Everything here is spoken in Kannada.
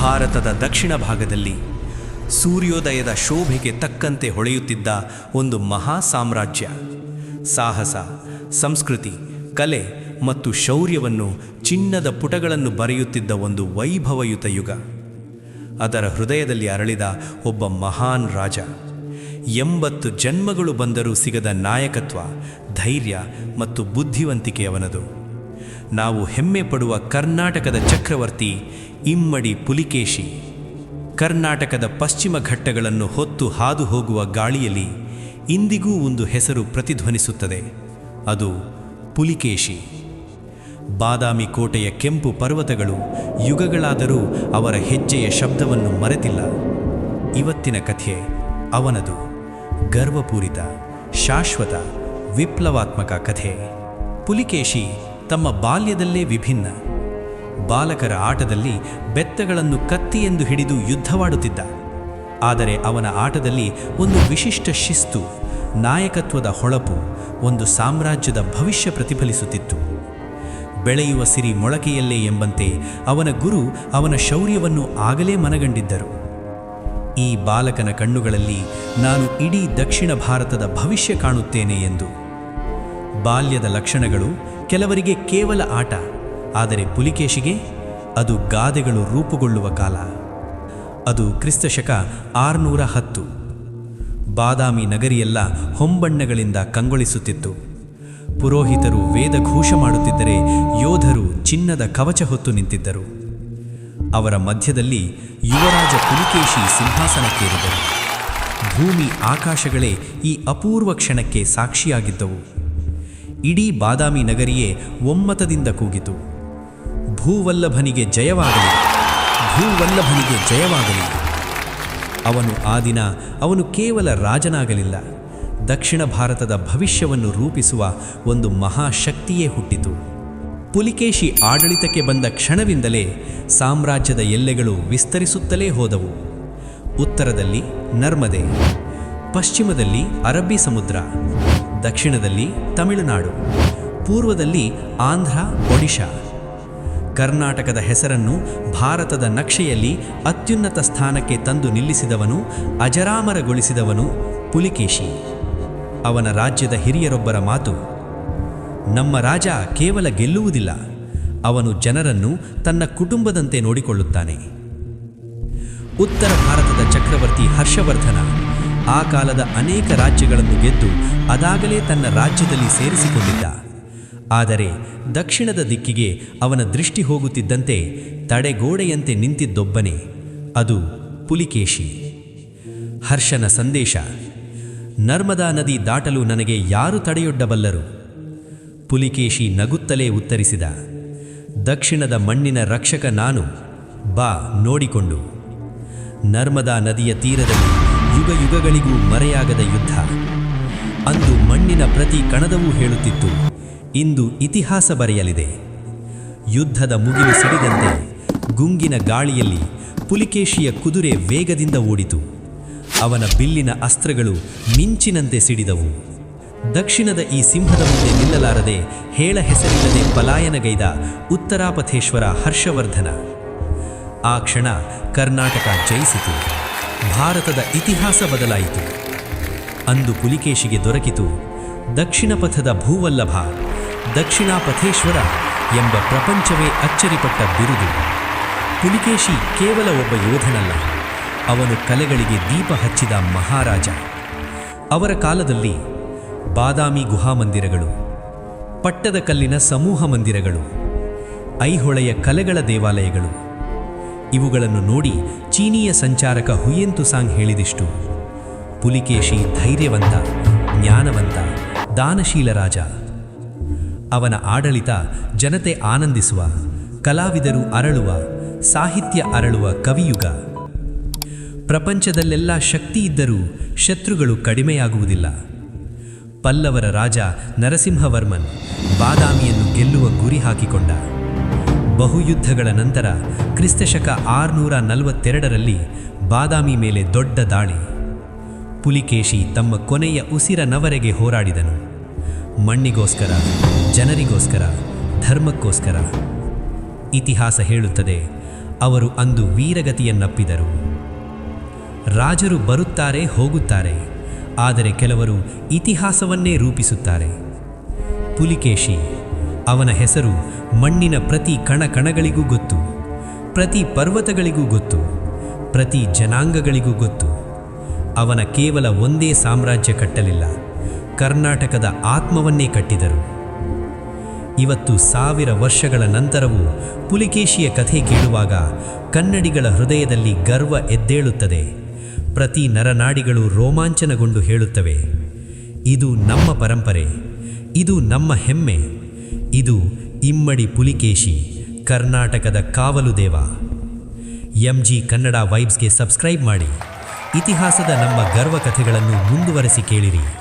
ಭಾರತದ ದಕ್ಷಿಣ ಭಾಗದಲ್ಲಿ ಸೂರ್ಯೋದಯದ ಶೋಭೆಗೆ ತಕ್ಕಂತೆ ಹೊಳೆಯುತ್ತಿದ್ದ ಒಂದು ಮಹಾ ಸಾಮ್ರಾಜ್ಯ. ಸಾಹಸ, ಸಂಸ್ಕೃತಿ, ಕಲೆ ಮತ್ತು ಶೌರ್ಯವನ್ನು ಚಿನ್ನದ ಪುಟಗಳನ್ನು ಬರೆಯುತ್ತಿದ್ದ ಒಂದು ವೈಭವಯುತ ಯುಗ. ಅದರ ಹೃದಯದಲ್ಲಿ ಅರಳಿದ ಒಬ್ಬ ಮಹಾನ್ ರಾಜ. ಎಂಬತ್ತು ಜನ್ಮಗಳು ಬಂದರೂ ಸಿಗದ ನಾಯಕತ್ವ, ಧೈರ್ಯ ಮತ್ತು ಬುದ್ಧಿವಂತಿಕೆ ಅವನದು. ನಾವು ಹೆಮ್ಮೆ ಪಡುವ ಕರ್ನಾಟಕದ ಚಕ್ರವರ್ತಿ ಇಮ್ಮಡಿ ಪುಲಿಕೇಶಿ. ಕರ್ನಾಟಕದ ಪಶ್ಚಿಮ ಘಟ್ಟಗಳನ್ನು ಹೊತ್ತು ಹಾದು ಹೋಗುವ ಗಾಳಿಯಲ್ಲಿ ಇಂದಿಗೂ ಒಂದು ಹೆಸರು ಪ್ರತಿಧ್ವನಿಸುತ್ತದೆ. ಅದು ಪುಲಿಕೇಶಿ. ಬಾದಾಮಿ ಕೋಟೆಯ ಕೆಂಪು ಪರ್ವತಗಳು ಯುಗಗಳಾದರೂ ಅವರ ಹೆಜ್ಜೆಯ ಶಬ್ದವನ್ನು ಮರೆತಿಲ್ಲ. ಇವತ್ತಿನ ಕಥೆ ಅವನದು. ಗರ್ವಪೂರಿತ, ಶಾಶ್ವತ, ವಿಪ್ಲವಾತ್ಮಕ ಕಥೆ. ಪುಲಿಕೇಶಿ ತಮ್ಮ ಬಾಲ್ಯದಲ್ಲೇ ವಿಭಿನ್ನ. ಬಾಲಕರ ಆಟದಲ್ಲಿ ಬೆತ್ತಗಳನ್ನು ಕತ್ತಿ ಎಂದು ಹಿಡಿದು ಯುದ್ಧವಾಡುತ್ತಿದ್ದ. ಆದರೆ ಅವನ ಆಟದಲ್ಲಿ ಒಂದು ವಿಶಿಷ್ಟ ಶಿಸ್ತು, ನಾಯಕತ್ವದ ಹೊಳಪು, ಒಂದು ಸಾಮ್ರಾಜ್ಯದ ಭವಿಷ್ಯ ಪ್ರತಿಫಲಿಸುತ್ತಿತ್ತು. ಬೆಳೆಯುವ ಸಿರಿ ಮೊಳಕೆಯಲ್ಲೇ ಎಂಬಂತೆ ಅವನ ಗುರು ಅವನ ಶೌರ್ಯವನ್ನು ಆಗಲೇ ಮನಗಂಡಿದ್ದರು. ಈ ಬಾಲಕನ ಕಣ್ಣುಗಳಲ್ಲಿ ನಾನು ಇಡೀ ದಕ್ಷಿಣ ಭಾರತದ ಭವಿಷ್ಯ ಕಾಣುತ್ತೇನೆ ಎಂದು. ಬಾಲ್ಯದ ಲಕ್ಷಣಗಳು ಕೆಲವರಿಗೆ ಕೇವಲ ಆಟ, ಆದರೆ ಪುಲಿಕೇಶಿಗೆ ಅದು ಗಾದೆಗಳು ರೂಪುಗೊಳ್ಳುವ ಕಾಲ. ಅದು ಕ್ರಿಸ್ತಶಕ ಆರುನೂರ ಹತ್ತು. ಬಾದಾಮಿ ನಗರಿಯೆಲ್ಲ ಹೊಂಬಣ್ಣಗಳಿಂದ ಕಂಗೊಳಿಸುತ್ತಿತ್ತು. ಪುರೋಹಿತರು ವೇದಘೋಷ ಮಾಡುತ್ತಿದ್ದರೆ ಯೋಧರು ಚಿನ್ನದ ಕವಚ ಹೊತ್ತು ನಿಂತಿದ್ದರು. ಅವರ ಮಧ್ಯದಲ್ಲಿ ಯುವರಾಜ ಪುಲಿಕೇಶಿ ಸಿಂಹಾಸನಕ್ಕೇರಿದರು. ಭೂಮಿ ಆಕಾಶಗಳೇ ಈ ಅಪೂರ್ವ ಕ್ಷಣಕ್ಕೆ ಸಾಕ್ಷಿಯಾಗಿದ್ದವು. ಇಡೀ ಬಾದಾಮಿ ನಗರಿಯೇ ಒಮ್ಮತದಿಂದ ಕೂಗಿತು. ಭೂವಲ್ಲಭನಿಗೆ ಜಯವಾಗಲಿ ಭೂವಲ್ಲಭನಿಗೆ ಜಯವಾಗಲಿ. ಅವನು ಆ ದಿನ ಅವನು ಕೇವಲ ರಾಜನಾಗಲಿಲ್ಲ. ದಕ್ಷಿಣ ಭಾರತದ ಭವಿಷ್ಯವನ್ನು ರೂಪಿಸುವ ಒಂದು ಮಹಾಶಕ್ತಿಯೇ ಹುಟ್ಟಿತು. ಪುಲಿಕೇಶಿ ಆಡಳಿತಕ್ಕೆ ಬಂದ ಕ್ಷಣವಿಂದಲೇ ಸಾಮ್ರಾಜ್ಯದ ಎಲ್ಲೆಗಳು ವಿಸ್ತರಿಸುತ್ತಲೇ ಹೋದವು. ಉತ್ತರದಲ್ಲಿ ನರ್ಮದೆ, ಪಶ್ಚಿಮದಲ್ಲಿ ಅರಬ್ಬಿ ಸಮುದ್ರ ದಕ್ಷಿಣದಲ್ಲಿ ತಮಿಳುನಾಡು, ಪೂರ್ವದಲ್ಲಿ ಆಂಧ್ರ, ಒಡಿಶಾ. ಕರ್ನಾಟಕದ ಹೆಸರನ್ನು ಭಾರತದ ನಕ್ಷೆಯಲ್ಲಿ ಅತ್ಯುನ್ನತ ಸ್ಥಾನಕ್ಕೆ ತಂದು ನಿಲ್ಲಿಸಿದವನು, ಅಜರಾಮರಗೊಳಿಸಿದವನು ಪುಲಿಕೇಶಿ. ಅವನ ರಾಜ್ಯದ ಹಿರಿಯರೊಬ್ಬರ ಮಾತು, ನಮ್ಮ ರಾಜ ಕೇವಲ ಗೆಲ್ಲುವುದಿಲ್ಲ, ಅವನು ಜನರನ್ನು ತನ್ನ ಕುಟುಂಬದಂತೆ ನೋಡಿಕೊಳ್ಳುತ್ತಾನೆ. ಉತ್ತರ ಭಾರತದ ಚಕ್ರವರ್ತಿ ಹರ್ಷವರ್ಧನ ಆ ಕಾಲದ ಅನೇಕ ರಾಜ್ಯಗಳನ್ನು ಗೆದ್ದು ಅದಾಗಲೇ ತನ್ನ ರಾಜ್ಯದಲ್ಲಿ ಸೇರಿಸಿಕೊಂಡಿದ್ದ. ಆದರೆ ದಕ್ಷಿಣದ ದಿಕ್ಕಿಗೆ ಅವನ ದೃಷ್ಟಿ ಹೋಗುತ್ತಿದ್ದಂತೆ ತಡೆಗೋಡೆಯಂತೆ ನಿಂತಿದ್ದೊಬ್ಬನೇ ಅದು ಪುಲಿಕೇಶಿ. ಹರ್ಷನ ಸಂದೇಶ, ನರ್ಮದಾ ನದಿ ದಾಟಲು ನನಗೆ ಯಾರು ತಡೆಯೊಡ್ಡಬಲ್ಲರು? ಪುಲಿಕೇಶಿ ನಗುತ್ತಲೇ ಉತ್ತರಿಸಿದ, ದಕ್ಷಿಣದ ಮಣ್ಣಿನ ರಕ್ಷಕ ನಾನು, ಬಾ ನೋಡಿಕೊಂಡು. ನರ್ಮದಾ ನದಿಯ ತೀರದಲ್ಲಿ ಯುಗ ಯುಗಗಳಿಗೂ ಮರೆಯಾಗದ ಯುದ್ಧ. ಅಂದು ಮಣ್ಣಿನ ಪ್ರತಿ ಕಣದವೂ ಹೇಳುತ್ತಿತ್ತು, ಇಂದು ಇತಿಹಾಸ ಬರೆಯಲಿದೆ. ಯುದ್ಧದ ಮುಗಿಲು ಸಿಡಿದಂತೆ ಗುಂಗಿನ ಗಾಳಿಯಲ್ಲಿ ಪುಲಿಕೇಶಿಯ ಕುದುರೆ ವೇಗದಿಂದ ಓಡಿತು. ಅವನ ಬಿಲ್ಲಿನ ಅಸ್ತ್ರಗಳು ಮಿಂಚಿನಂತೆ ಸಿಡಿದವು. ದಕ್ಷಿಣದ ಈ ಸಿಂಹದ ಮುಂದೆ ನಿಲ್ಲಲಾರದೆ ಹೇಳ ಹೆಸರಿಲ್ಲದೆ ಪಲಾಯನಗೈದ ಉತ್ತರಾಪಥೇಶ್ವರ ಹರ್ಷವರ್ಧನ. ಆ ಕ್ಷಣ ಕರ್ನಾಟಕ ಜಯಿಸಿತು. ಭಾರತದ ಇತಿಹಾಸ ಬದಲಾಯಿತು. ಅಂದು ಪುಲಿಕೇಶಿಗೆ ದೊರಕಿತು ದಕ್ಷಿಣ ಪಥದ ಭೂವಲ್ಲಭ, ದಕ್ಷಿಣಾಪಥೇಶ್ವರ ಎಂಬ ಪ್ರಪಂಚವೇ ಅಚ್ಚರಿಪಟ್ಟ ಬಿರುದು. ಪುಲಿಕೇಶಿ ಕೇವಲ ಒಬ್ಬ ಯೋಧನಲ್ಲ, ಅವನು ಕಲೆಗಳಿಗೆ ದೀಪ ಹಚ್ಚಿದ ಮಹಾರಾಜ. ಅವರ ಕಾಲದಲ್ಲಿ ಬಾದಾಮಿ ಗುಹಾಮಂದಿರಗಳು ಪಟ್ಟದ ಪಟ್ಟದಕಲ್ಲಿನ ಸಮೂಹ ಮಂದಿರಗಳು, ಐಹೊಳೆಯ ಕಲೆಗಳ ದೇವಾಲಯಗಳು ಇವುಗಳನ್ನು ನೋಡಿ ಚೀನೀಯ ಸಂಚಾರಕ ಹುಯೆಂತು ಸಾಂಗ್ ಹೇಳಿದಿಷ್ಟು. ಪುಲಿಕೇಶಿ ಧೈರ್ಯವಂತ, ಜ್ಞಾನವಂತ, ದಾನಶೀಲ ರಾಜ. ಅವನ ಆಡಳಿತ ಜನತೆ ಆನಂದಿಸುವ, ಕಲಾವಿದರು ಅರಳುವ, ಸಾಹಿತ್ಯ ಅರಳುವ ಕವಿಯುಗ. ಪ್ರಪಂಚದಲ್ಲೆಲ್ಲ ಶಕ್ತಿ ಇದ್ದರೂ ಶತ್ರುಗಳು ಕಡಿಮೆಯಾಗುವುದಿಲ್ಲ. ಪಲ್ಲವರ ರಾಜ ನರಸಿಂಹವರ್ಮನ್ ಬಾದಾಮಿಯನ್ನು ಗೆಲ್ಲುವ ಗುರಿ ಹಾಕಿಕೊಂಡ. ಬಹುಯುದ್ಧಗಳ ನಂತರ ಕ್ರಿಸ್ತಶಕ ಆರುನೂರ ನಲವತ್ತೆರಡರಲ್ಲಿ ಬಾದಾಮಿ ಮೇಲೆ ದೊಡ್ಡ ದಾಳಿ. ಪುಲಿಕೇಶಿ ತಮ್ಮ ಕೊನೆಯ ಉಸಿರನವರೆಗೆ ಹೋರಾಡಿದನು. ಮಣ್ಣಿಗೋಸ್ಕರ, ಜನರಿಗೋಸ್ಕರ, ಧರ್ಮಕ್ಕೋಸ್ಕರ. ಇತಿಹಾಸ ಹೇಳುತ್ತದೆ, ಅವರು ಅಂದು ವೀರಗತಿಯನ್ನಪ್ಪಿದರು. ರಾಜರು ಬರುತ್ತಾರೆ, ಹೋಗುತ್ತಾರೆ, ಆದರೆ ಕೆಲವರು ಇತಿಹಾಸವನ್ನೇ ರೂಪಿಸುತ್ತಾರೆ. ಪುಲಿಕೇಶಿ ಅವನ ಹೆಸರು ಮಣ್ಣಿನ ಪ್ರತಿ ಕಣ ಕಣಗಳಿಗೂ ಗೊತ್ತು, ಪ್ರತಿ ಪರ್ವತಗಳಿಗೂ ಗೊತ್ತು, ಪ್ರತಿ ಜನಾಂಗಗಳಿಗೂ ಗೊತ್ತು. ಅವನ ಕೇವಲ ಒಂದೇ ಸಾಮ್ರಾಜ್ಯ ಕಟ್ಟಲಿಲ್ಲ, ಕರ್ನಾಟಕದ ಆತ್ಮವನ್ನೇ ಕಟ್ಟಿದರು. ಇವತ್ತು ಸಾವಿರ ವರ್ಷಗಳ ನಂತರವೂ ಪುಲಿಕೇಶಿಯ ಕಥೆ ಕೇಳುವಾಗ ಕನ್ನಡಿಗಳ ಹೃದಯದಲ್ಲಿ ಗರ್ವ ಎದ್ದೇಳುತ್ತದೆ, ಪ್ರತಿ ನರನಾಡಿಗಳು ರೋಮಾಂಚನಗೊಂಡು ಹೇಳುತ್ತವೆ, ಇದು ನಮ್ಮ ಪರಂಪರೆ, ಇದು ನಮ್ಮ ಹೆಮ್ಮೆ ಇದು ಇಮ್ಮಡಿ ಪುಲಿಕೇಶಿ, ಕರ್ನಾಟಕದ ಕಾವಲು ದೇವ. ಎಂ ಜಿ ಕನ್ನಡ ವೈಬ್ಸ್ಗೆ ಸಬ್ಸ್ಕ್ರೈಬ್ ಮಾಡಿ. ಇತಿಹಾಸದ ನಮ್ಮ ಗರ್ವ ಕಥೆಗಳನ್ನು ಮುಂದುವರೆಸಿ ಕೇಳಿರಿ.